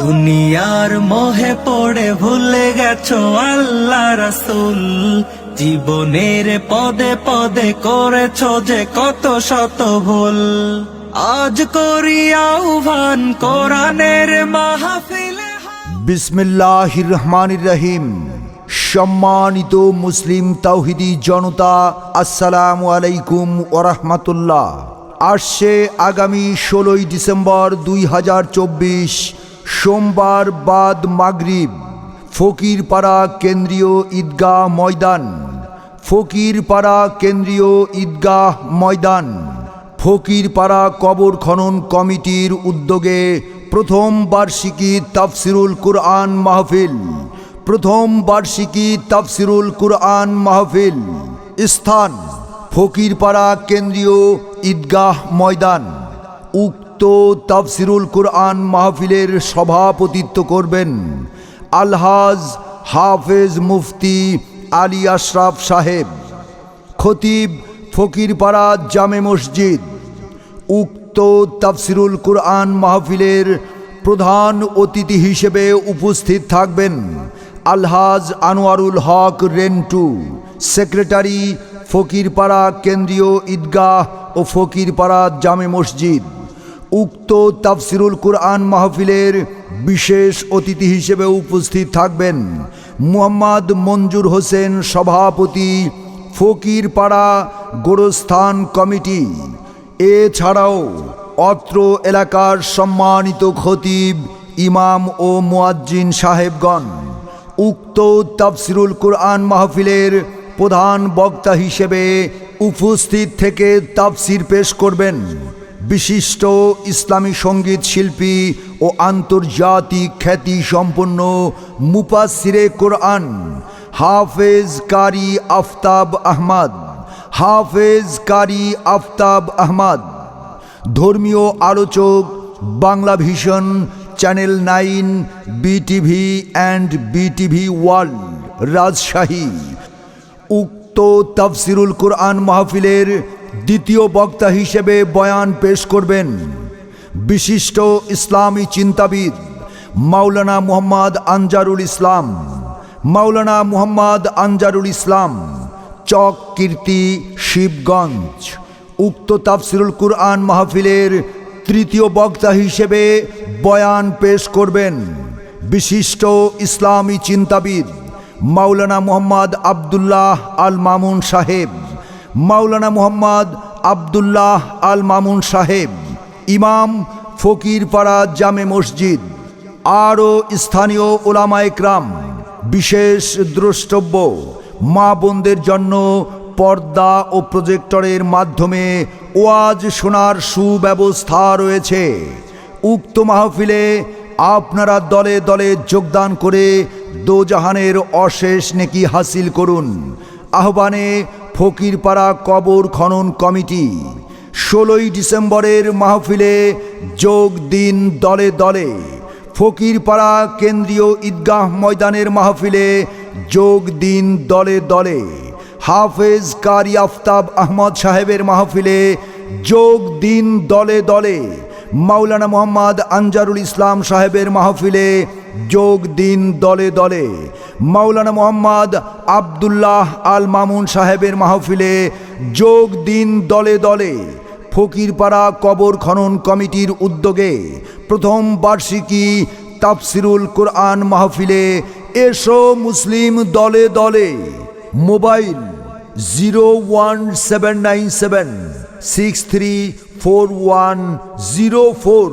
দুনিয়ার মোহে পড়ে ভুলে গেছো আল্লাহ রাসূল। জীবনের পদে পদে করেছ যে কত শত ভুল। আজ করি আহ্বান কোরআনের মাহফিলে বিসমিল্লাহির রহমান রহিম। সম্মানিত মুসলিম তাওহিদি জনতা, আসসালামু আলাইকুম ওরহমতুল্লাহ আসছে আগামী ষোলোই ডিসেম্বর দুই হাজার চব্বিশ সোমবার বাদ মাগরিব, ফকিরপাড়া কেন্দ্রীয় ঈদগাহ ময়দান, ফকিরপাড়া কেন্দ্রীয় ঈদগাহ ময়দান, ফকিরপাড়া কবর খনন কমিটির উদ্যোগে প্রথম বার্ষিকী তাফসিরুল কুরআন মাহফিল, প্রথম বার্ষিকী তাফসিরুল কুরআন মাহফিল স্থান, ফকিরপাড়া কেন্দ্রীয় ঈদগাহ ময়দান, উক্ত তাফসিরুল কুরআন মাহফিলের সভাপতিত্ব করবেন আলহাজ হাফেজ মুফতি আলী আশরাফ সাহেব, খতিব ফকিরপাড়া জামে মসজিদ, উক্ত তাফসিরুল কুরআন মাহফিলের প্রধান অতিথি হিসেবে উপস্থিত থাকবেন আলহাজ আনোয়ারুল হক রেন্টু, সেক্রেটারি ফকিরপাড়া কেন্দ্রীয় ঈদগাহ ও ফকিরপাড়া জামে মসজিদ। উক্ত তাফসিরুল কুরআন মাহফিলের বিশেষ অতিথি হিসেবে উপস্থিত থাকবেন মুহাম্মদ মঞ্জুর হোসেন সভাপতি, ফকিরপাড়া গোরস্থান কমিটি। এছাড়াও অত্র এলাকার সম্মানিত খতিব ইমাম ও মুয়াজ্জিন সাহেবগণ, উক্ত তাফসিরুল কুরআন মাহফিলের প্রধান বক্তা হিসেবে উপস্থিত থেকে তাফসির পেশ করবেন। বিশিষ্ট ইসলামী সংগীত শিল্পী ও আন্তর্জাতিক খ্যাতি সম্পন্ন মুপাসিরে কোরআন, হাফেজ কারি আফতাব আহমদ, হাফেজ কারি আফতাব আহমদ। ধর্মীয় আলোচক, Bangla vision, channel nine, BTV and BTV world, Rajshahi. উক্ত তাফসিরুল কোরআন মাহফিলের দ্বিতীয় বক্তা হিসেবে বয়ান পেশ করবেন বিশিষ্ট ইসলামী চিন্তাবিদ মাওলানা মুহাম্মদ আনজারুল ইসলাম। মাওলানা মুহাম্মদ আনজারুল ইসলাম, চক কীর্তি, শিবগঞ্জ। উক্ত তাফসিরুল কুরআন মাহফিলের তৃতীয় বক্তা হিসেবে বয়ান পেশ করবেন বিশিষ্ট ইসলামী চিন্তাবিদ মাওলানা মুহাম্মদ আবদুল্লাহ আল মামুন সাহেব। মাওলানা মুহাম্মদ আবদুল্লাহ আল মামুন সাহেব, ইমাম ফকিরপাড়া জামে মসজিদ, আরও স্থানীয় ওলামা একরাম বিশেষ দ্রষ্টব্য মা বোনদের জন্য পর্দা ও প্রজেক্টরের মাধ্যমে ওয়াজ শোনার সুব্যবস্থা রয়েছে। উক্ত মাহফিলে আপনারা দলে দলে যোগদান করে দোজাহানের অশেষ নেকি হাসিল করুন। আহ্বানে ফকিরপাড়া কবর খনন কমিটি। ষোলোই ডিসেম্বরের মাহফিলে যোগ দিন দলে দলে ফকিরপাড়া কেন্দ্রীয় ঈদগাহ ময়দানের মাহফিলে যোগ দিন দলে দলে হাফেজ কারি আফতাব আহমদ সাহেবের মাহফিলে যোগ দিন দলে দলে মাওলানা মোহাম্মদ আনজারুল ইসলাম সাহেবের মাহফিলে যোগ দিন দলে দলে। মাওলানা মোহাম্মদ আবদুল্লাহ আল মামুন সাহেবের মাহফিলে যোগ দিন দলে দলে ফকিরপাড়া কবর খনন কমিটির উদ্যোগে প্রথম বার্ষিকী তাফসিরুল কোরআন মাহফিলে এসো মুসলিম দলে দলে। Mobile zero one seven nine seven six three four one zero four.